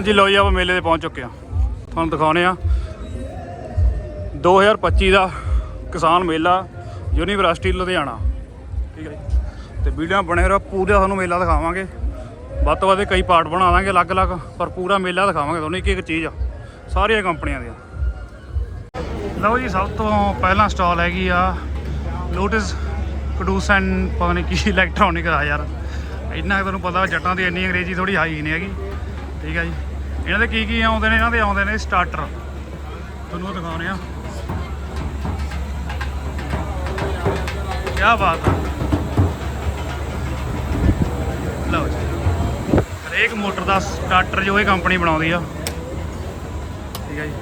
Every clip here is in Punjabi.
ਹਾਂਜੀ ਲੋ ਜੀ ਆਪਾਂ ਮੇਲੇ ਤੇ ਪਹੁੰਚ ਚੁੱਕੇ ਆ ਤੁਹਾਨੂੰ ਦਿਖਾਉਨੇ ਆ 2025 ਦਾ ਕਿਸਾਨ ਮੇਲਾ, ਯੂਨੀਵਰਸਿਟੀ ਲੁਧਿਆਣਾ। ਠੀਕ ਹੈ ਜੀ। ਤੇ ਵੀਡੀਓ ਬਣੇ ਰਹੋ, ਪੂਰਾ ਤੁਹਾਨੂੰ ਮੇਲਾ ਦਿਖਾਵਾਂਗੇ। ਵੱਧ ਤੋਂ ਵੱਧ ਕਈ ਪਾਰਟ ਬਣਾ ਦਾਂਗੇ ਅਲੱਗ-ਅਲੱਗ ਪਰ ਪੂਰਾ ਮੇਲਾ ਦਿਖਾਵਾਂਗੇ ਤੁਹਾਨੂੰ ਇੱਕ ਇੱਕ ਚੀਜ਼ ਆ। ਸਾਰੀਆਂ ਕੰਪਨੀਆਂ ਦੀਆਂ। ਲਓ ਜੀ, ਸਭ ਤੋਂ ਪਹਿਲਾਂ ਸਟਾਲ ਹੈਗੀ ਆ, ਲੋਟਸ ਪ੍ਰੋਡਿਊਸਨ ਪਤਾ ਨਹੀਂ ਕੀ ਇਲੈਕਟ੍ਰੋਨਿਕ ਆ ਯਾਰ। ਇੰਨਾ ਕੁ ਤੁਹਾਨੂੰ ਪਤਾ, ਜੱਟਾਂ ਦੀ ਇੰਨੀ ਅੰਗਰੇਜ਼ੀ ਥੋੜੀ ਹਾਈ ਨਹੀਂ ਹੈਗੀ। ਠੀਕ ਹੈ ਜੀ। ਇਹਨਾਂ ਦੇ ਕੀ ਕੀ ਆਉਂਦੇ ਨੇ? ਇਹਨਾਂ ਦੇ ਆਉਂਦੇ ਨੇ ਸਟਾਰਟਰ ਤੁਹਾਨੂੰ ਉਹ ਦਿਖਾਉਣੇ ਆ। ਕੀ ਬਾਤ ਆ। ਲਓ ਜੀ। ਹਰੇਕ ਮੋਟਰ ਦਾ ਸਟਾਰਟਰ ਜੋ ਇਹ ਕੰਪਨੀ ਬਣਾਉਂਦੀ ਆ। ਠੀਕ ਹੈ ਜੀ।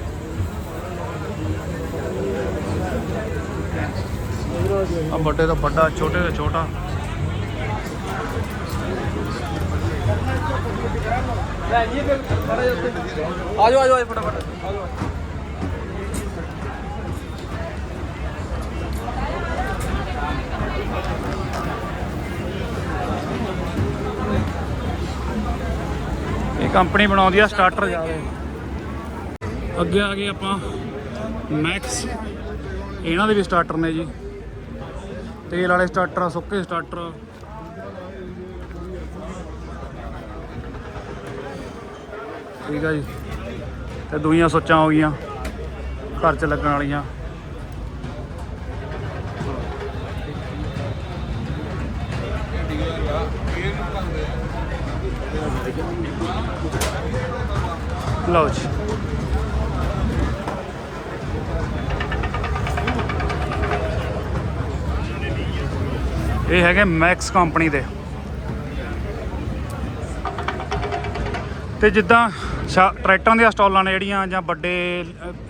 ਆ ਵੱਡੇ ਤੋਂ ਵੱਡਾ, ਛੋਟੇ ਤੋਂ ਛੋਟਾ। ਆ ਜਾਓ ਆ ਜਾਓ ਫਟਾਫਟ। ਆ ਜਾਓ ਇਹ ਕੰਪਨੀ ਬਣਾਉਂਦੀ ਆ ਸਟਾਰਟਰ ਜਾਵੇ ਅੱਗੇ ਆ ਗਏ ਆਪਾਂ ਮੈਕਸ ਇਹਨਾਂ ਦੇ ਵੀ ਸਟਾਰਟਰ ਨੇ ਜੀ। ਤੇਲ ਵਾਲੇ ਸਟਾਰਟਰ ਸੁੱਕੇ ਸਟਾਰਟਰ ਠੀਕ ਆ ਜੀ। ਤੇ ਦੂਈਆਂ ਸੋਚਾਂ ਹੋ ਗਈਆਂ, ਘਰ 'ਚ ਲੱਗਣ ਵਾਲੀਆਂ। ਲਓ ਜੀ। ਇਹ ਹੈਗੇ ਮੈਕਸ ਕੰਪਨੀ ਦੇ। ਤੇ ਜਿੱਦਾਂ ਸ਼ਾ- ਟਰੈਕਟਰਾਂ ਦੀਆਂ ਸਟਾਲਾਂ ਨੇ ਜਿਹੜੀਆਂ, ਜਾਂ ਵੱਡੇ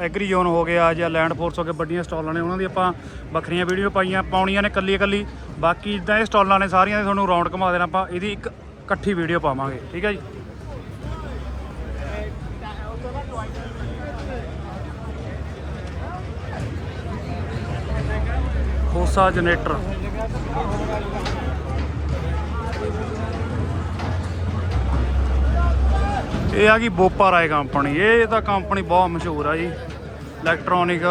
ਐਗਰੀ ਜ਼ੋਨ ਹੋ ਗਿਆ ਜਾਂ ਲੈਂਡ ਫੋਰਸ ਹੋ ਗਿਆ ਵੱਡੀਆਂ ਸਟਾਲਾਂ ਨੇ, ਉਹਨਾਂ ਦੀ ਆਪਾਂ ਵੱਖਰੀਆਂ ਵੀਡੀਓ ਪਾਈਆਂ, ਪਾਉਣੀਆਂ ਨੇ ਕੱਲੀ ਕੱਲੀ ਬਾਕੀ ਜਿੱਦਾਂ ਇਹ ਸਟਾਲਾਂ ਨੇ ਸਾਰੀਆਂ ਦੇ ਤੁਹਾਨੂੰ ਰਾਉਂਡ ਘੁਮਾ ਦੇਣਾ, ਆਪਾਂ ਇਹਦੀ ਇੱਕ ਇਕੱਠੀ ਵੀਡੀਓ ਪਾਵਾਂਗੇ, ਠੀਕ ਹੈ ਜੀ? ਖੋਸਾ ਜਨਰੇਟਰ। ਇਹ ਆ ਗਈ ਬੋਪਾ ਰਾਏ ਕੰਪਨੀ। ਇਹ ਤਾਂ ਕੰਪਨੀ ਬਹੁਤ ਮਸ਼ਹੂਰ ਆ ਜੀ। ਇਲੈਕਟ੍ਰੋਨਿਕ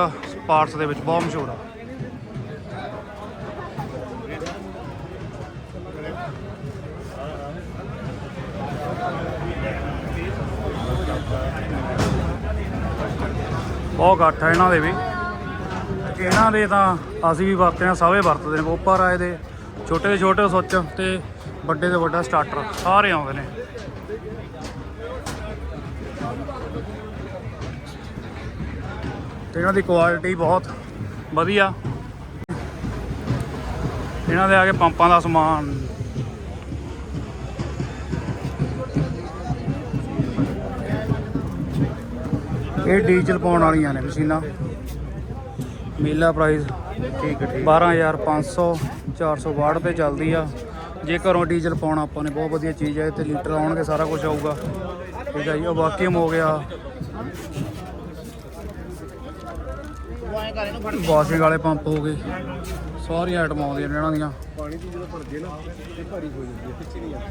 ਪਾਰਟਸ ਦੇ ਵਿੱਚ ਬਹੁਤ ਮਸ਼ਹੂਰ ਆ। ਬਹੁਤ ਘੱਟ ਆ ਇਹਨਾਂ ਦੇ ਵੀ। ਇਹਨਾਂ ਦੇ ਤਾਂ ਅਸੀਂ ਵੀ ਵਰਤਦੇ ਹਾਂ ਸਾਰੇ ਵਰਤਦੇ ਨੇ ਬੋਪਾ ਰਾਏ ਦੇ। ਛੋਟੇ ਦੇ ਛੋਟੇ ਸੁੱਚ ਤੇ ਵੱਡੇ ਤੋਂ ਵੱਡਾ ਸਟਾਰਟਰ ਸਾਰੇ ਆਉਂਦੇ ਨੇ। ਇਹਨਾਂ ਦੀ ਕੁਆਲਿਟੀ ਬਹੁਤ ਵਧੀਆ। ਇਹਨਾਂ ਦੇ ਆ ਕੇ ਪੰਪਾਂ ਦਾ ਸਮਾਨ। ਇਹ ਡੀਜ਼ਲ ਪਾਉਣ ਵਾਲੀਆਂ ਨੇ ਮਸ਼ੀਨਾਂ। ਮੇਲਾ ਪ੍ਰਾਈਸ ਠੀਕ ਹੈ ਠੀਕ 12500 400 ਵਾਟ ਤੇ ਚੱਲਦੀ ਆ। ਜੇ ਘਰੋਂ ਡੀਜ਼ਲ ਪਾਉਣਾ ਆਪਾਂ ਨੇ ਬਹੁਤ ਵਧੀਆ ਚੀਜ਼ ਹੈ ਤੇ ਲੀਟਰ ਆਉਣਗੇ ਸਾਰਾ ਕੁਝ ਆਊਗਾ। ਠੀਕ ਹੈ ਜੀ ਉਹ ਵਾਕਿਊਮ ਹੋ ਗਿਆ। ਵਾਸ਼ਿੰਗ ਵਾਲੇ ਪੰਪ ਹੋ ਗਏ। ਸਾਰੀਆਂ ਆਈਟਮਾਂ ਆਉਂਦੀਆਂ ਨੇ ਇਹਨਾਂ ਦੀਆਂ। ਪਾਣੀ ਦੀ ਜਦੋਂ ਭਰਦੇ ਨਾ ਇਹ ਭਾਰੀ ਹੋ ਜਾਂਦੀ ਹੈ ਪਿੱਛੇ ਨਹੀਂ ਜਾਂਦੀ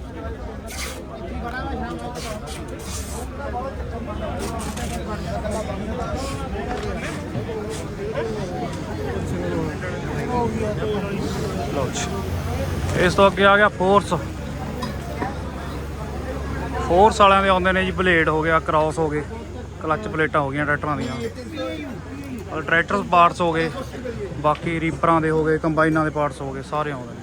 ਲਓ ਜੀ। ਇਸ ਤੋਂ ਅੱਗੇ ਆ ਗਿਆ ਫੋਰਸ ਫੋਰਸ ਵਾਲਿਆਂ ਦੇ ਆਉਂਦੇ ਨੇ ਜੀ ਬਲੇਡ ਹੋ ਗਿਆ ਕ੍ਰਾਸ ਹੋ ਗਏ। ਕਲੱਚ ਪਲੇਟਾਂ ਹੋ ਗਈਆਂ ਟਰੈਕਟਰਾਂ ਦੀਆਂ। ਔਰ ਟਰੈਕਟਰ ਪਾਰਟਸ ਹੋ ਗਏ, ਬਾਕੀ ਰੀਪਰਾਂ ਦੇ ਹੋ ਗਏ ਕੰਬਾਈਨਾਂ ਦੇ ਪਾਰਟਸ ਹੋ ਗਏ, ਸਾਰੇ ਆਉਂਦੇ ਨੇ।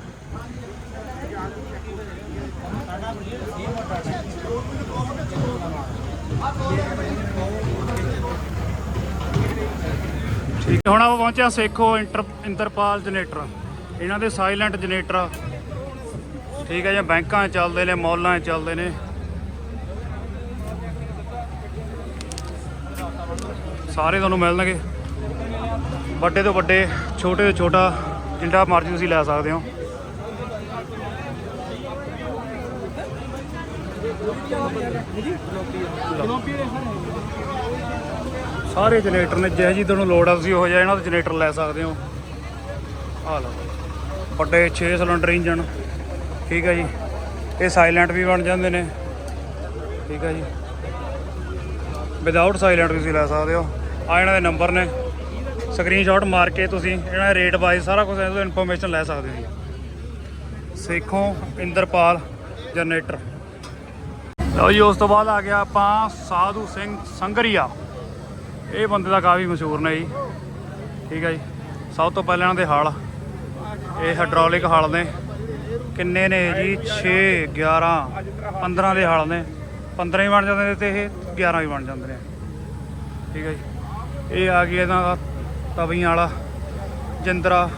ਠੀਕ ਹੈ, ਹੁਣ ਆਪਾਂ ਪਹੁੰਚਿਆ ਸੇਖੋ ਇੰਟਰ ਇੰਟਰਪਾਲ ਜਨਰੇਟਰ। ਇਹਨਾਂ ਦੇ ਸਾਇਲੈਂਟ ਜਨਰੇਟਰ। ਠੀਕ ਹੈ ਜੀ, ਬੈਂਕਾਂ 'ਚ ਚੱਲਦੇ ਨੇ, ਮੌਲਾਂ 'ਚ ਚੱਲਦੇ ਨੇ। ਸਾਰੇ ਤੁਹਾਨੂੰ ਮਿਲਣਗੇ। ਵੱਡੇ ਤੋਂ ਵੱਡੇ, ਛੋਟੇ ਤੋਂ ਛੋਟਾ ਜਿੰਨਾ ਮਰਜ਼ੀ ਤੁਸੀਂ ਲੈ ਸਕਦੇ ਹੋ। ਸਾਰੇ ਜਨਰੇਟਰ ਨੇ ਜਿਹੋ ਜੀ ਤੁਹਾਨੂੰ ਲੋੜ ਆ, ਤੁਸੀਂ ਉਹ ਜਿਹਾ ਇਹਨਾਂ ਦਾ ਜਨਰੇਟਰ ਲੈ ਸਕਦੇ ਹੋ। ਆ ਲਓ, ਵੱਡੇ 6 ਸਿਲੰਡਰ ਇੰਜਨ ਠੀਕ ਹੈ ਜੀ। ਇਹ ਸਾਇਲੈਂਟ ਵੀ ਬਣ ਜਾਂਦੇ ਨੇ, ਠੀਕ ਹੈ ਜੀ। ਵਿਦਆਊਟ ਸਾਇਲੈਂਟ ਤੁਸੀਂ ਲੈ ਸਕਦੇ ਹੋ। ਆ ਇਹਨਾਂ ਦੇ ਨੰਬਰ ਨੇ। ਸਕਰੀਨਸ਼ਾਟ ਮਾਰ ਕੇ ਤੁਸੀਂ ਇਹਨਾਂ ਦੇ ਰੇਟ ਵਾਈਜ਼ ਸਾਰਾ ਕੁਝ ਇਹਦੇ ਇਨਫੋਰਮੇਸ਼ਨ ਲੈ ਸਕਦੇ ਹੋ ਜੀ। ਸੇਖੋਂ ਇੰਦਰਪਾਲ ਜਨਰੇਟਰ। ਲਓ ਜੀ, ਉਸ ਤੋਂ ਬਾਅਦ ਆ ਗਿਆ ਆਪਾਂ ਸਾਧੂ ਸਿੰਘ ਸੰਗਰੀਆ। ਇਹ ਬੰਦੇ ਦਾ ਕਾਫੀ ਮਸ਼ਹੂਰ ਨੇ ਜੀ। ਠੀਕ ਹੈ ਜੀ। ਸਭ ਤੋਂ ਪਹਿਲਾਂ ਇਹਨਾਂ ਦੇ ਹਾਲ। ਇਹ ਹਾਈਡ੍ਰੋਲਿਕ ਹਾਲ ਨੇ। ਕਿੰਨੇ ਨੇ ਜੀ? 6 11 15 ਦੇ ਹਾਲ ਨੇ। 15 ਵੀ ਬਣ ਜਾਂਦੇ ਨੇ ਤੇ ਇਹ 11 ਵੀ ਬਣ ਜਾਂਦੇ ਨੇ। ਠੀਕ ਹੈ ਜੀ। ਇਹ ਆ ਗਈ ਇਹਨਾਂ ਦਾ ਤਵੀਆਂ ਵਾਲਾ, ਜਿੰਦਰਾ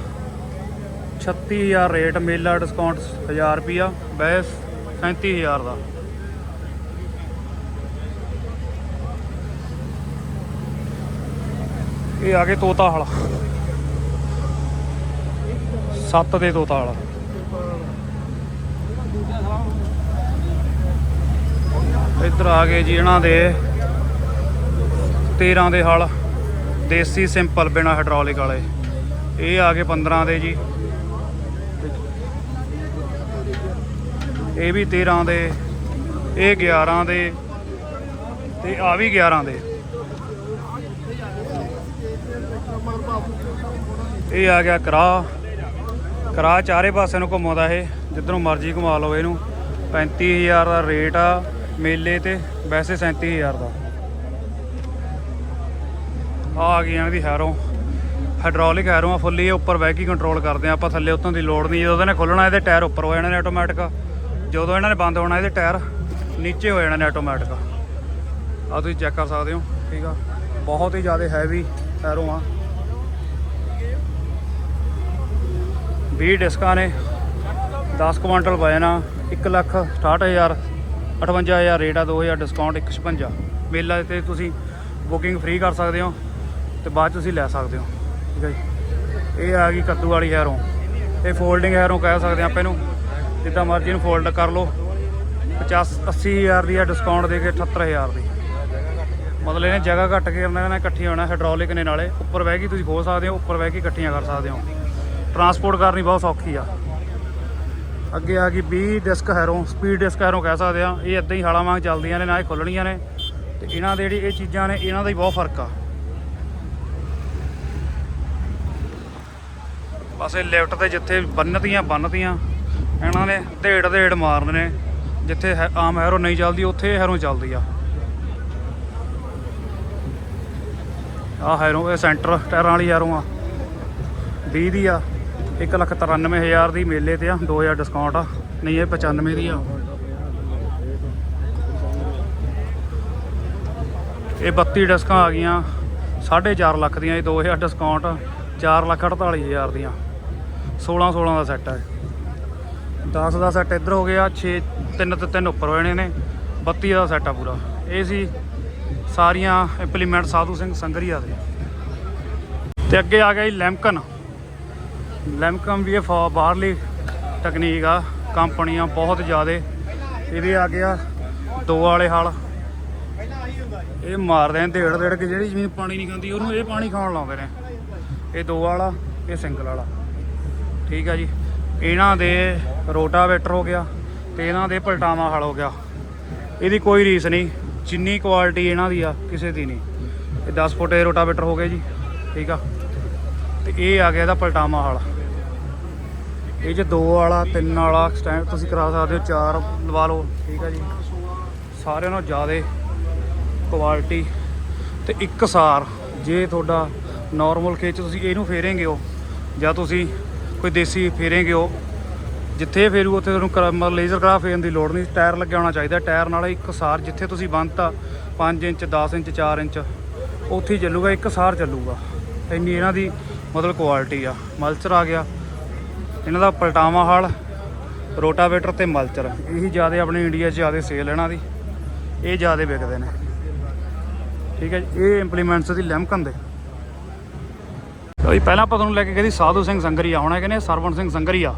36000 ਰੇਟ, ਮੇਲਾ ਡਿਸਕਾਊਂਟ 1000 ਰੁਪਿਆ ਬੈਸ 37000 ਦਾ। ਇਹ ਆ ਗਏ ਤੋਤਾ ਹਲ ਸੱਤ ਦੇ ਤੋਤਾ ਵਾਲਾ। ਇੱਧਰ ਆ ਗਏ ਜੀ ਇਹਨਾਂ ਦੇ 13 ਦੇ ਹਲ। ਦੇਸੀ ਸਿੰਪਲ ਬਿਨਾ ਹਾਈਡ੍ਰੋਲਿਕ ਵਾਲੇ। ਇਹ ਆ ਗਏ 15 ਦੇ ਜੀ। ਇਹ ਵੀ 13 ਦੇ, ਇਹ 11 ਦੇ ਤੇ ਆ ਵੀ 11 ਦੇ। ਇਹ ਆ ਗਿਆ ਕਰਾ ਕਰਾ ਚਾਰੇ ਪਾਸੇ ਨੂੰ ਘੁੰਮਾਉਂਦਾ ਇਹ, ਜਿੱਧਰੋਂ ਮਰਜ਼ੀ ਘੁਮਾ ਲਓ ਇਹਨੂੰ। 35000 ਦਾ ਰੇਟ ਆ ਮੇਲੇ ਤੇ, ਵੈਸੇ 37000 ਦਾ। ਆ ਆ ਗਈ ਇਹਨਾਂ ਦੀ ਹੈਰੋ। ਹਾਈਡ੍ਰੋਲਿਕ ਹੈਰੋ ਆ ਫੁੱਲੀ ਉੱਪਰ ਬਹਿ ਕੇ ਕੰਟਰੋਲ ਕਰਦੇ ਆ। ਆਪਾਂ ਥੱਲੇ ਉਤੋਂ ਦੀ ਲੋੜ ਨਹੀਂ। ਜਦੋਂ ਇਹਨੇ ਖੁੱਲਣਾ ਇਹਦੇ ਟਾਇਰ ਉੱਪਰ ਹੋ ਜਾਣੇ ਨੇ ਆਟੋਮੈਟਿਕ ਜਦੋਂ ਇਹਨਾਂ ਨੇ ਬੰਦ ਹੋਣਾ, ਇਹਦੇ ਟਾਇਰ ਨੀਚੇ ਹੋ ਜਾਣੇ ਨੇ ਆਟੋਮੈਟਿਕ ਆ ਤੁਸੀਂ ਚੈੱਕ ਕਰ ਸਕਦੇ ਹੋ, ਠੀਕ ਆ? ਬਹੁਤ ਹੀ ਜ਼ਿਆਦਾ ਹੈਵੀ ਹੈਰੋ ਆ। 20 ਡਿਸਕਾਂ ਨੇ 10 ਕੁਆਂਟਲ ਵਜਨ ਆ। 1 ਲੱਖ 68000 58000 ਰੇਟ ਆ 2000 ਡਿਸਕਾਊਂਟ 156 ਮੇਲਾ ਤੇ ਤੁਸੀਂ ਬੁਕਿੰਗ ਫ੍ਰੀ ਕਰ ਸਕਦੇ ਹੋ। ਤੇ ਬਾਅਦ 'ਚ ਤੁਸੀਂ ਲੈ ਸਕਦੇ ਹੋ। ਠੀਕ ਹੈ ਜੀ। ਇਹ ਆ ਗਈ ਕੱਦੂ ਵਾਲੀ ਹੈਰੋਂ ਇਹ ਫੋਲਡਿੰਗ ਹੈਰੋਂ ਕਹਿ ਸਕਦੇ ਆਪਾਂ ਇਹਨੂੰ। ਜਿੱਦਾਂ ਮਰਜ਼ੀ ਨੂੰ ਫੋਲਡ ਕਰ ਲਓ। 50 80000 ਦੀ ਆ ਡਿਸਕਾਊਂਟ ਦੇ ਕੇ 78000 ਦੀ। ਮਤਲਬ ਇਹਨੇ ਜਗ੍ਹਾ ਘੱਟ ਕੇ ਕਰਨਾ ਇਹਨਾਂ ਇਕੱਠੀ ਹੋਣਾ ਹਾਈਡ੍ਰੋਲਿਕ ਨੇ ਨਾਲੇ। ਉੱਪਰ ਬਹਿ ਕੇ ਤੁਸੀਂ ਖੋ ਸਕਦੇ ਹੋ, ਉੱਪਰ ਬਹਿ ਕੇ ਇਕੱਠੀਆਂ ਕਰ ਸਕਦੇ ਹੋ। ਟਰਾਂਸਪੋਰਟ ਕਰਨੀ ਬਹੁਤ ਸੌਖੀ ਆ। ਅੱਗੇ ਆ ਗਈ 20 disc harrow speed disc harrow ਕਹਿ ਸਕਦੇ ਆ ਇਹ ਇਦਾਂ ਹੀ ਹਾਲਾਂ ਵਾਂਗ ਚੱਲਦੀਆਂ ਨੇ, ਨਾ ਇਹ ਖੁੱਲਣੀਆਂ ਨੇ। ਤੇ ਇਹਨਾਂ ਦੇ ਜਿਹੜੀ ਇਹ ਚੀਜ਼ਾਂ ਨੇ, ਇਹਨਾਂ ਦਾ ਹੀ ਬਹੁਤ ਫ਼ਰਕ ਆ। ਬਸ ਇਹ ਲਿਫਟ ਤੇ ਜਿੱਥੇ ਬੰਨਤੀਆਂ ਬੰਨਤੀਆਂ, ਇਹਨਾਂ ਨੇ ਢੇੜ ਢੇੜ ਮਾਰਦੇ ਨੇ, ਜਿੱਥੇ ਹੈ- ਆਮ ਹੈਰੋ ਨਹੀਂ ਚੱਲਦੀ, ਉੱਥੇ ਇਹ ਹੈਰੋ ਚੱਲਦੀ ਆ। ਆ ਹੈਰੋ, ਇਹ ਸੈਂਟਰ, ਟਾਇਰਾਂ ਵਾਲੀ ਹੈਰੋ ਆ। 20 ਦੀ ਆ 193000 ਦੀ ਮੇਲੇ ਤੇ ਆ 2000 ਡਿਸਕਾਊਂਟ ਆ, ਨਹੀਂ, ਇਹ 95 ਦੀ ਆ। ਇਹ 32 ਡਿਸਕਾਂ ਆ ਗਈਆਂ 4.5 ਲੱਖ ਦੀਆਂ, ਇਹ 2000 ਡਿਸਕਾਊਂਟ 4 ਲੱਖ 48000 ਦੀਆਂ। 16 16 ਦਾ ਸੈੱਟ ਹੈ 10 ਦਾ ਸੈੱਟ ਇੱਧਰ ਹੋ ਗਿਆ 6 3 ਤੇ 3 ਉੱਪਰ ਹੋਏ ਨੇ। 32 ਦਾ ਸੈੱਟ ਆ ਪੂਰਾ। ਇਹ ਸੀ ਸਾਰੀਆਂ ਇੰਪਲੀਮੈਂਟ ਸਾਧੂ ਸਿੰਘ ਸੰਗਰੀਆ ਦੇ। ਤੇ ਅੱਗੇ ਆ ਗਿਆ ਜੀ ਲੈਮਕਨ। ਲੈਮਕਨ ਵੀ ਇਹ ਫਾ- ਬਾਹਰਲੀ ਤਕਨੀਕ ਆ। ਕੰਪਨੀਆਂ ਬਹੁਤ ਜ਼ਿਆਦੇ। ਇਹਦੇ ਆ ਗਿਆ ਦੋ ਵਾਲੇ ਹਲ। ਇਹ ਮਾਰਦੇ ਨੇ ਢੇੜ ਢੇੜ ਕੇ। ਜਿਹੜੀ ਜ਼ਮੀਨ ਪਾਣੀ ਨਹੀਂ ਖਾਂਦੀ, ਉਹਨੂੰ ਇਹ ਪਾਣੀ ਖਾਣ ਲਾਉਂਦੇ ਨੇ। ਇਹ ਦੋ ਵਾਲਾ, ਇਹ ਸਿੰਗਲ ਵਾਲਾ। ਠੀਕ ਆ ਜੀ। ਇਹਨਾਂ ਦੇ ਰੋਟਾਵੇਟਰ ਹੋ ਗਿਆ ਤੇ ਇਹਨਾਂ ਦੇ ਪਲਟਾਵਾ ਹਲ ਹੋ ਗਿਆ। ਇਹਦੀ ਕੋਈ ਰੀਸ ਨਹੀਂ, ਜਿੰਨੀ ਕੁਆਲਿਟੀ ਇਹਨਾਂ ਦੀ ਆ, ਕਿਸੇ ਦੀ ਨਹੀਂ। ਇਹ 10 ਫੁੱਟ ਦੇ ਰੋਟਾਵੇਟਰ ਹੋ ਗਏ ਜੀ, ਠੀਕ ਆ। ਤੇ ਇਹ ਆ ਗਿਆ ਇਹਦਾ ਪਲਟਾਵਾ ਹਲ। ਇਹ ਚ ਦੋ ਵਾਲਾ, ਤਿੰਨ ਵਾਲਾ, ਸਟੈਂਡ ਤੁਸੀਂ ਕਰਾ ਸਕਦੇ ਹੋ, ਚਾਰ ਲਵਾ ਲਓ, ਠੀਕ ਆ ਜੀ। ਸਾਰਿਆਂ ਨਾਲੋਂ ਜ਼ਿਆਦਾ ਕੁਆਲਿਟੀ। ਤੇ ਇੱਕ ਸਾਰ, ਜੇ ਤੁਹਾਡਾ ਨਾਰਮਲ ਖੇਚ ਤੁਸੀਂ ਇਹਨੂੰ ਫੇਰੇਂਗੇ ਹੋ ਜਾਂ ਤੁਸੀਂ ਕੋਈ ਦੇਸੀ ਫੇਰੇਂਗੇ ਉਹ। ਜਿੱਥੇ ਫੇਰੂ, ਉੱਥੇ ਤੁਹਾਨੂੰ ਕਰਾ- ਮਤਲਬ ਲੇਜ਼ਰ ਕਰਾ ਫੇਰਨ ਦੀ ਲੋੜ ਨਹੀਂ। ਟਾਇਰ ਲੱਗਿਆ ਹੋਣਾ ਚਾਹੀਦਾ। ਟਾਇਰ ਨਾਲ ਇੱਕ ਸਾਰ ਜਿੱਥੇ ਤੁਸੀਂ ਬੰਨਤਾ 5 ਇੰਚ 10 ਇੰਚ 4 ਇੰਚ, ਉੱਥੇ ਹੀ ਚੱਲੂਗਾ, ਇੱਕ ਸਾਰ ਚੱਲੂਗਾ। ਇੰਨੀ ਇਹਨਾਂ ਦੀ ਮਤਲਬ ਕੁਆਲਿਟੀ ਆ। ਮਲਚਰ ਆ ਗਿਆ। ਇਹਨਾਂ ਦਾ ਪਲਟਾਵਾ ਹਾਲ, ਰੋਟਾਵੇਟਰ ਤੇ ਮਲਚਰ। ਇਹੀ ਜ਼ਿਆਦਾ ਆਪਣੇ ਇੰਡੀਆ 'ਚ ਜ਼ਿਆਦਾ ਸੇਲ ਇਹਨਾਂ ਦੀ। ਇਹ ਜ਼ਿਆਦਾ ਵਿਕਦੇ ਨੇ। ਠੀਕ ਹੈ ਜੀ, ਇਹ ਇੰਪਲੀਮੈਂਟਸ ਦੀ ਲੈਮਕਨ ਦੇ ਲਓ ਜੀ ਪਹਿਲਾਂ ਆਪਾਂ ਤੁਹਾਨੂੰ ਲੈ ਕੇ ਗਏ ਸੀ ਸਾਧੂ ਸਿੰਘ ਸੰਗਰੀਆ, ਹੁਣ ਹੈਗੇ ਨੇ ਸਰਵਣ ਸਿੰਘ ਸੰਗਰੀਆ।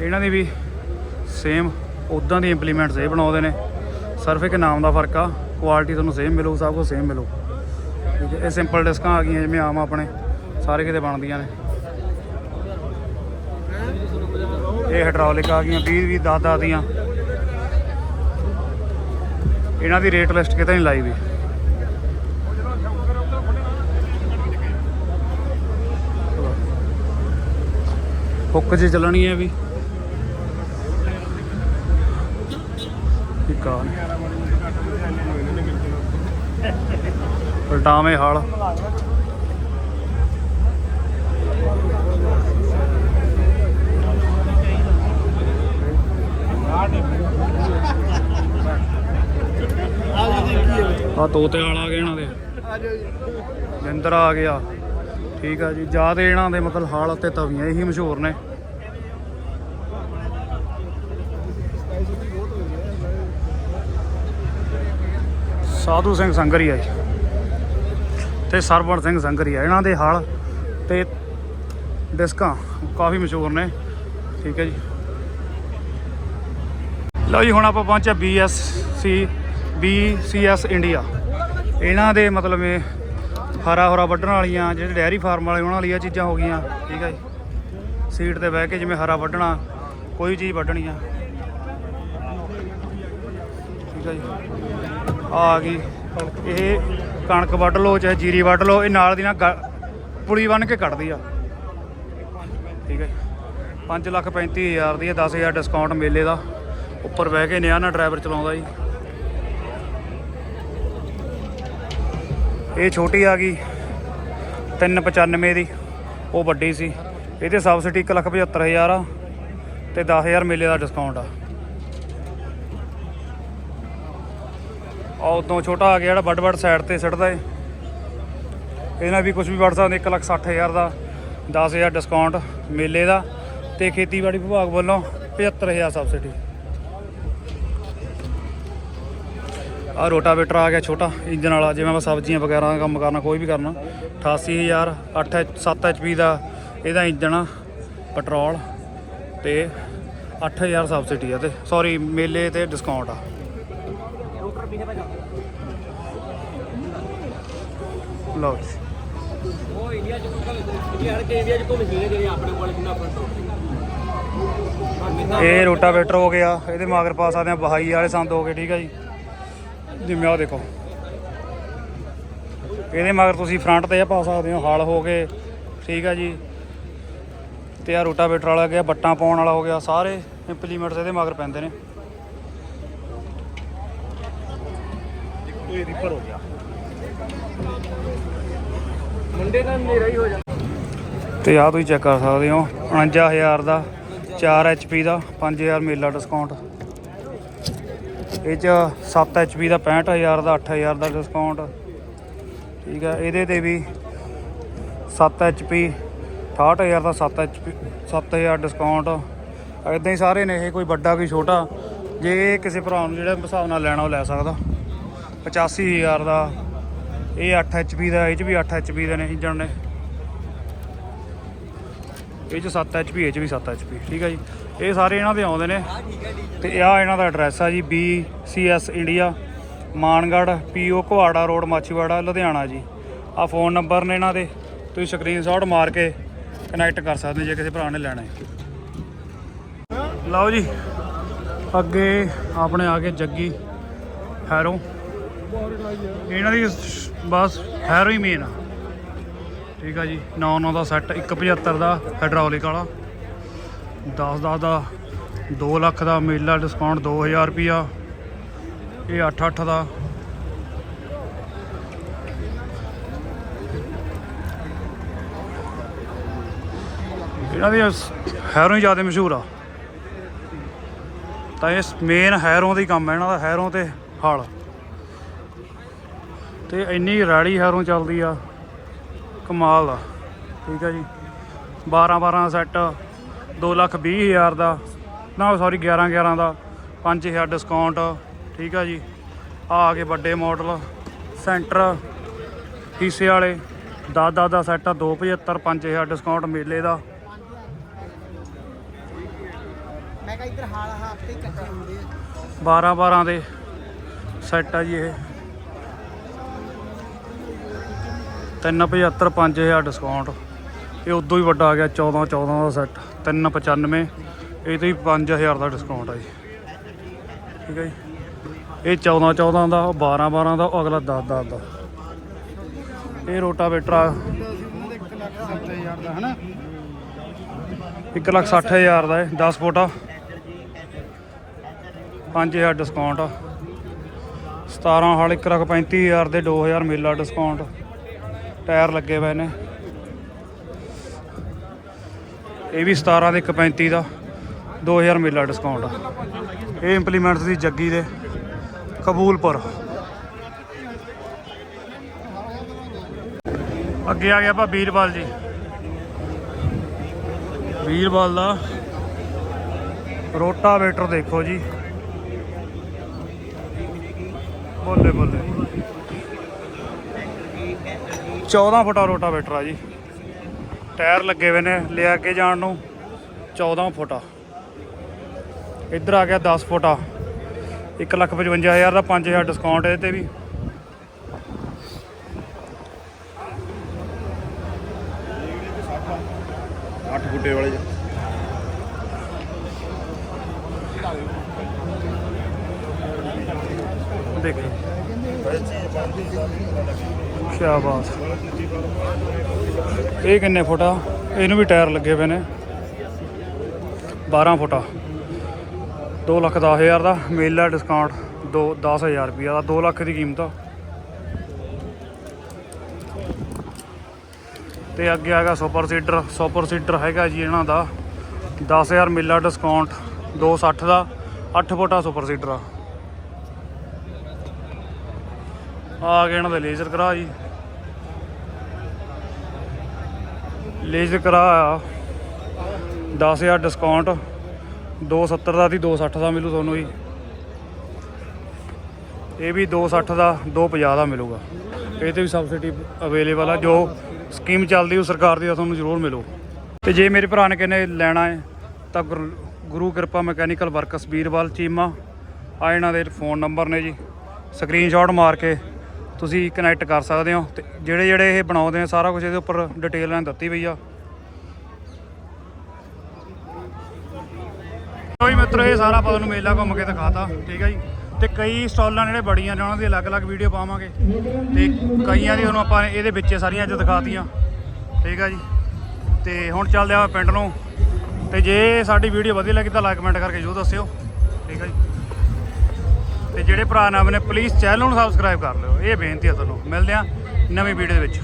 ਇਹਨਾਂ ਦੀ ਵੀ ਸੇਮ ਉਦਾਂ ਦੀ ਇੰਪਲੀਮੈਂਟਸ ਇਹ ਬਣਾਉਂਦੇ ਨੇ। ਸਿਰਫ ਇੱਕ ਨਾਮ ਦਾ ਫ਼ਰਕ ਆ ਕੁਆਲਿਟੀ ਤੁਹਾਨੂੰ ਸੇਮ ਮਿਲੂ, ਸਭ ਕੁਝ ਸੇਮ ਮਿਲੂ। ਠੀਕ ਹੈ, ਇਹ ਸਿੰਪਲ ਡਿਸਕਾਂ ਆ ਗਈਆਂ ਜਿਵੇਂ ਆਮ ਆਪਣੇ, ਸਾਰੇ ਕਿਤੇ ਬਣਦੀਆਂ ਨੇ। ਇਹ ਹਾਈਡ੍ਰੋਲਿਕ ਆ ਗਈਆਂ 20 20 10 10 ਦੀਆਂ। ਇਹਨਾਂ ਦੀ ਰੇਟ ਲਿਸਟ ਕਿਤੇ ਨਹੀਂ ਲਾਈ ਵੀ। ਹੁੱਕ 'ਚ ਚੱਲਣੀ ਹੈ ਵੀ। ਆ। ਪਲਟਾਵੇਂ ਹਲ। ਆ ਤੋਤੇ ਵਾਲਾ ਆ ਗਏ ਇਹਨਾਂ ਦੇ। ਜਿੰਦਰ ਆ ਗਿਆ। ਠੀਕ ਆ ਜੀ, ਜ਼ਿਆਦਾ ਇਹਨਾਂ ਦੇ ਮਤਲਬ ਹਾਲ ਅਤੇ ਤਵੀਆਂ ਇਹੀ ਮਸ਼ਹੂਰ ਨੇ। ਸਾਧੂ ਸਿੰਘ ਸੰਗਰੀ ਜੀ। ਤੇ ਸਰਵਣ ਸਿੰਘ ਸੰਗਰੀ ਇਹਨਾਂ ਦੇ ਹਾਲ ਤੇ ਡਿਸਕਾਂ ਕਾਫੀ ਮਸ਼ਹੂਰ ਨੇ। ਠੀਕ ਹੈ ਜੀ। ਲਓ ਜੀ, ਹੁਣ ਆਪਾਂ ਪਹੁੰਚੇ BSC BCS ਇੰਡੀਆ ਇਹਨਾਂ ਦੇ ਮਤਲਬ ਇਹ ਹਰਾ ਹਰਾ ਵੱਢਣ ਵਾਲੀਆਂ, ਜਿਹੜੇ ਡੈਰੀ ਫਾਰਮ ਵਾਲੇ, ਉਹਨਾਂ ਵਾਲੀਆਂ ਚੀਜ਼ਾਂ ਹੋ ਗਈਆਂ। ਠੀਕ ਹੈ ਜੀ। ਸੀਟ ਤੇ ਬਹਿ ਕੇ ਜਿਵੇਂ ਹਰਾ ਵੱਢਣਾ, ਕੋਈ ਚੀਜ਼ ਵੱਢਣੀ ਆ। ਠੀਕ ਹੈ ਜੀ। ਆ ਗਈ। ਇਹ ਕਣਕ ਵੱਢ ਲਓ, ਚਾਹੇ ਜੀਰੀ ਵੱਢ ਲਓ, ਇਹ ਨਾਲ ਦੀ ਨਾਲ ਗ- ਪੁਲੀ ਬੰਨ ਕੇ ਕੱਢਦੀ ਆ। ਠੀਕ ਹੈ 5 ਲੱਖ 35 ਹਜ਼ਾਰ ਦੀ ਹੈ 10000 ਡਿਸਕਾਊਂਟ ਮੇਲੇ ਦਾ। ਉੱਪਰ ਬਹਿ ਕੇ ਨਿਆ ਨਾ ਡਰਾਈਵਰ ਚਲਾਉਂਦਾ ਜੀ। ਇਹ ਛੋਟੀ ਆ ਗਈ 395 ਦੀ, ਉਹ ਵੱਡੀ ਸੀ। ਇਹਦੇ ਸਬਸਿਡੀ 175000 ਆ, ਤੇ 10000 ਮੇਲੇ ਦਾ ਡਿਸਕਾਊਂਟ ਆ। ਆ ਉਦੋਂ ਛੋਟਾ ਆ ਗਿਆ ਜਿਹੜਾ ਵੱਡ ਵੱਡ ਸਾਈਡ ਤੇ ਸਿੱਟਦਾ ਏ। ਇਹਨਾਂ ਵੀ ਕੁਝ ਵੀ ਵੜ ਸਕਦੇ 160000 ਦਾ 10000 ਡਿਸਕਾਊਂਟ ਮੇਲੇ ਦਾ। ਤੇ ਖੇਤੀਬਾੜੀ ਵਿਭਾਗ ਵੱਲੋਂ 75000 ਸਬਸਿਡੀ ਆ ਰੋਟਾਵੇਟਰ ਆ ਗਿਆ ਛੋਟਾ ਇੰਜਨ ਵਾਲਾ ਜਿਵੇਂ ਆਪਾਂ ਸਬਜ਼ੀਆਂ ਵਗੈਰਾ ਦਾ ਕੰਮ ਕਰਨਾ ਕੋਈ ਵੀ ਕਰਨਾ। 88000 8 7 HP ਦਾ ਇਹਦਾ ਇੰਜਨ ਆ ਪੈਟਰੋਲ ਤੇ 8000 ਸਬਸਿਡੀ ਆ ਤੇ ਸੌਰੀ ਮੇਲੇ ਤੇ ਡਿਸਕਾਊਂਟ ਆ। ਲਓ ਜੀ। ਉਹ ਇੰਡੀਆ ਚ ਇੰਡੀਆ ਹਰ ਕੇ ਇੰਡੀਆ ਚ ਘੁੰਮ ਜਿਹੜੇ ਜਿਹੜੇ ਆਪਣੇ ਕੋਲ ਕਿੰਨਾ ਫ਼ਰਕ ਇਹ ਰੋਟਾਵੇਟਰ ਹੋ ਗਿਆ ਇਹਦੇ ਮਗਰ ਪਾ ਸਕਦੇ ਆ ਬਹਾਈ ਵਾਲੇ ਸੰਦ ਹੋ ਗਏ ਠੀਕ ਹੈ ਜੀ। ਜਿਵੇਂ ਆਹ ਦੇਖੋ। ਇਹਦੇ ਮਗਰ ਤੁਸੀਂ ਫਰੰਟ ਤੇ ਇਹ ਪਾ ਸਕਦੇ ਹੋ, ਹਾਲ ਹੋ ਗਏ। ਠੀਕ ਆ ਜੀ। ਤੇ ਆ ਰੋਟਾਵੇਟਰ ਵਾਲਾ ਗਿਆ, ਬੱਟਾਂ ਪਾਉਣ ਵਾਲਾ ਹੋ ਗਿਆ, ਸਾਰੇ ਇੰਪਲੀਮੈਂਟਸ ਇਹਦੇ ਮਗਰ ਪੈਂਦੇ ਨੇ। ਇਹ ਰੀਪਰ ਹੋ ਗਿਆ ਮੁੰਡੇ ਦਾ ਨੇਰਾ ਹੀ ਹੋ ਜਾ ਤੇ ਆ ਤੁਸੀਂ ਚੈੱਕ ਕਰ ਸਕਦੇ ਹੋ 49000 ਦਾ 4 HP ਦਾ 5000 ਮੇਲਾ ਡਿਸਕਾਊਂਟ ਇਹ ਚ 7 HP ਦਾ 65000 ਦਾ 8000 ਦਾ ਡਿਸਕਾਊਂਟ ਠੀਕ ਹੈ ਇਹਦੇ ਤੇ ਵੀ 7 HP 68000 ਦਾ 7 HP 7000 ਡਿਸਕਾਊਂਟ ਇਦਾਂ ਹੀ ਸਾਰੇ ਨੇ ਇਹ ਕੋਈ ਵੱਡਾ ਕੋਈ ਛੋਟਾ, ਜੇ ਕਿਸੇ ਭਰਾ ਨੂੰ ਜਿਹੜਾ ਹਿਸਾਬ ਨਾਲ ਲੈਣਾ, ਉਹ ਲੈ ਸਕਦਾ। 85000 ਦਾ, ਇਹ 8 HP ਦਾ, ਇਹ ਚ ਵੀ 8 HP ਦੇ ਨੇ ਇੰਜਣ ਨੇ। ਇਹ ਚ 7 HP ਇਹ ਚ ਵੀ 7 HP ਠੀਕ ਹੈ ਜੀ? ਇਹ ਸਾਰੇ ਇਹਨਾਂ ਦੇ ਆਉਂਦੇ ਨੇ। ਤੇ ਆ ਇਹਨਾਂ ਦਾ ਐਡਰੈਸ ਆ ਜੀ B C BCS India Mangarh PO Kuhara road, Machhiwara, Ludhiana ਜੀ। ਆ ਫੋਨ ਨੰਬਰ ਨੇ ਇਹਨਾਂ ਦੇ, ਤੁਸੀਂ ਸਕਰੀਨਸ਼ਾਟ ਮਾਰ ਕੇ ਕਨੈਕਟ ਕਰ ਸਕਦੇ ਜੇ ਕਿਸੇ ਭਰਾ ਨੇ ਲੈਣਾ ਹੈ। ਲਓ ਜੀ, ਅੱਗੇ ਆਪਣੇ ਆ ਕੇ ਜੱਗੀ, ਹੈਰੋ। ਇਹਨਾਂ ਦੀ ਬਸ ਹੈਰੋ ਹੀ ਮੇਨ ਆ। ਠੀਕ ਆ ਜੀ 99 ਦਾ ਸੈੱਟ 175 ਦਾ ਹਾਈਡ੍ਰੋਲਿਕ ਵਾਲਾ। 10 10 ਦਾ 2 ਲੱਖ ਦਾ ਮੇਲਾ ਡਿਸਕਾਊਂਟ 2000 ਰੁਪਿਆ ਇਹ 8 8 ਦਾ। ਇਹਨਾਂ ਦੀ ਹੈਰੋਂ ਹੀ ਜ਼ਿਆਦਾ ਮਸ਼ਹੂਰ ਆ। ਤਾਂ ਇਹ ਮੇਨ ਹੈਰੋਂ ਦਾ ਹੀ ਕੰਮ ਹੈ ਇਹਨਾਂ ਦਾ ਹੈਰੋਂ ਤੇ ਹਾਲ। ਤੇ ਇੰਨੀ ਰੈਡੀ ਹੈਰੋਂ ਚੱਲਦੀ ਆ। ਕਮਾਲ ਦਾ ਠੀਕ ਹੈ ਜੀ। 12 12 ਸੈੱਟ 2 ਲੱਖ 20 ਹਜ਼ਾਰ ਦਾ। ਨਾ ਸੌਰੀ 11 11 ਦਾ 5000 ਡਿਸਕਾਊਂਟ ਠੀਕ ਆ ਜੀ। ਆ ਆ ਕੇ ਵੱਡੇ ਮਾਡਲ ਸੈਂਟਰ ਹਿੱਸੇ ਵਾਲੇ। 10 10 ਦਾ ਸੈੱਟ 275 5000 ਡਿਸਕਾਊਂਟ ਮੇਲੇ ਦਾ। ਮੈਂ ਕਿਹਾ ਇੱਧਰ ਹਾਲ ਹਫ਼ਤੇ ਹੀ ਇਕੱਠੇ ਹੁੰਦੇ ਆ। 12 12 ਦੇ ਸੈੱਟ ਆ ਜੀ ਇਹ। 375 5000 ਡਿਸਕਾਊਂਟ ਇਹ ਉਦੋਂ ਹੀ ਵੱਡਾ ਆ ਗਿਆ 14 14 ਦਾ ਸੈੱਟ 395 ਇਹ ਤੋਂ ਹੀ 5000 ਦਾ ਡਿਸਕਾਊਂਟ ਆ ਜੀ। ਠੀਕ ਹੈ ਜੀ। ਇਹ 14 14 ਦਾ ਉਹ 12 12 ਦਾ, ਉਹ ਅਗਲਾ 10 10 ਦਾ। ਇਹ ਰੋਟਾਵੇਟਰ ਆ। 7000 ਦਾ ਹਨਾ 1 ਲੱਖ 60 ਹਜ਼ਾਰ ਦਾ ਹੈ 10 ਫੁੱਟ ਆ। 5000 ਡਿਸਕਾਊਂਟ ਆ। 17 ਹਾਲ 1 ਲੱਖ 35 ਹਜ਼ਾਰ ਦੇ 2000 ਮੇਲਾ ਡਿਸਕਾਊਂਟ ਟਾਇਰ ਲੱਗੇ ਹੋਏ ਨੇ। ਇਹ ਵੀ 17 ਦੇ 135 ਦਾ 2000 ਮੇਲਾ ਡਿਸਕਾਊਂਟ ਆ। ਇਹ ਇੰਪਲੀਮੈਂਟਸ ਦੀ ਜੱਗੀ ਦੇ ਕਬੂਲਪੁਰ। ਅੱਗੇ ਆ ਗਿਆ ਆਪਾਂ ਵੀਰਵਾਲ ਜੀ। ਵੀਰਵਾਲ ਦਾ ਰੋਟਾਵੇਟਰ ਦੇਖੋ ਜੀ। ਬੱਲੇ ਬੱਲੇ। 14 ਫੁੱਟਾ ਰੋਟਾਵੇਟਰ ਆ ਜੀ। ਟਾਇਰ ਲੱਗੇ ਹੋਏ ਨੇ ਲਿਆ ਕੇ ਜਾਣ ਨੂੰ। 14 ਫੁੱਟਾ। ਇੱਧਰ ਆ ਗਿਆ 10 ਫੁੱਟਾ। 155000 ਦਾ 5000 ਡਿਸਕਾਊਂਟ ਇਹਦੇ ਤੇ ਵੀ। ਫੁੱਟੇ ਵਾਲੇ ਚ ਦੇਖੋ। ਕੀ ਬਾਤ। ਇਹ ਕਿੰਨੇ ਫੁੱਟ ਆ? ਇਹਨੂੰ ਵੀ ਟਾਇਰ ਲੱਗੇ ਪਏ ਨੇ। 12 ਫੁੱਟ ਆ। 2 ਲੱਖ 10 ਹਜ਼ਾਰ ਦਾ। ਮੇਲਾ ਡਿਸਕਾਊਂਟ 2 10000 ਰੁਪਿਆ ਦਾ। 2 ਲੱਖ ਦੀ ਕੀਮਤ ਆ। ਤੇ ਅੱਗੇ ਆਗਾ ਸੁਪਰ ਸੀਡਰ। ਸੁਪਰ ਸੀਡਰ ਹੈਗਾ ਜੀ ਇਹਨਾਂ ਦਾ। 10000 ਮੇਲਾ ਡਿਸਕਾਊਂਟ 260 ਦਾ 8 ਫੁੱਟਾ ਸੁਪਰ ਸੀਡਰ ਆ। ਆ ਕੇ ਇਹਨਾਂ ਦਾ ਲੇਜ਼ਰ ਕਰਾ ਜੀ। ਲੇਜ਼ਰ ਕਰਾ ਆ 10000 ਡਿਸਕਾਊਂਟ 270 ਦਾ ਦੀ 260 ਦਾ ਮਿਲੂ ਤੁਹਾਨੂੰ ਜੀ। ਇਹ ਵੀ 260 ਦਾ 250 ਦਾ ਮਿਲੂਗਾ। ਇਹ ਤੇ ਵੀ ਸਬਸਿਡੀ ਅਵੇਲੇਬਲ ਆ, ਜੋ ਸਕੀਮ ਚੱਲਦੀ ਉਹ ਸਰਕਾਰ ਦੀ ਤੁਹਾਨੂੰ ਜ਼ਰੂਰ ਮਿਲੂ। ਤੇ ਜੇ ਮੇਰੇ ਭਰਾ ਨੇ ਕਹਿੰਦੇ ਲੈਣਾ ਹੈ, ਤਾਂ ਗੁਰ- ਗੁਰੂ ਕਿਰਪਾ ਮੈਕੈਨੀਕਲ ਵਰਕਸ ਵੀਰਵਾਲ ਚੀਮਾ। ਆ ਇਹਨਾਂ ਦੇ ਫੋਨ ਨੰਬਰ ਨੇ ਜੀ। ਸਕਰੀਨਸ਼ਾਟ ਮਾਰ ਕੇ ਤੁਸੀਂ ਕਨੈਕਟ ਕਰ ਸਕਦੇ ਹੋ ਤੇ ਜਿਹੜੇ ਜਿਹੜੇ ਇਹ ਬਣਾਉਂਦੇ ਆ ਸਾਰਾ ਕੁਝ ਇਹਦੇ ਉੱਪਰ ਡਿਟੇਲ ਨਾਲ ਦਿੱਤੀ ਪਈ ਆ। ਕੋਈ ਮਿੱਤਰੋ, ਇਹ ਸਾਰਾ ਆਪਾਂ ਤੁਹਾਨੂੰ ਮੇਲਾ ਘੁੰਮ ਕੇ ਦਿਖਾਤਾ, ਠੀਕ ਆ ਜੀ? ਤੇ ਕਈ ਸਟਾਲਾਂ ਜਿਹੜੇ ਬੜੀਆਂ ਨੇ, ਉਹਨਾਂ ਦੀ ਅਲੱਗ-ਅਲੱਗ ਵੀਡੀਓ ਪਾਵਾਂਗੇ। ਤੇ ਕਈਆਂ ਦੀ ਤੁਹਾਨੂੰ ਆਪਾਂ ਇਹਦੇ ਵਿੱਚ ਸਾਰੀਆਂ ਅੱਜ ਦਿਖਾਤੀਆਂ, ਠੀਕ ਆ ਜੀ? ਤੇ ਹੁਣ ਚੱਲਦੇ ਆ ਪਿੰਡ ਨੂੰ। ਤੇ ਜੇ ਸਾਡੀ ਵੀਡੀਓ ਵਧੀਆ ਲੱਗੀ ਤਾਂ ਲਾਈਕ ਕਮੈਂਟ ਕਰਕੇ ਜ਼ਰੂਰ ਦੱਸਿਓ, ਠੀਕ ਆ ਜੀ? ਤੇ ਜਿਹੜੇ ਭਰਾ ਨਵੇਂ ਨੇ ਪਲੀਜ਼ ਚੈਨਲ ਨੂੰ ਸਬਸਕ੍ਰਾਈਬ ਕਰ ਲਿਓ। ਇਹ ਬੇਨਤੀ ਹੈ ਤੁਹਾਨੂੰ। ਮਿਲਦੇ ਆ ਨਵੀਂ ਵੀਡੀਓ ਦੇ ਵਿੱਚ।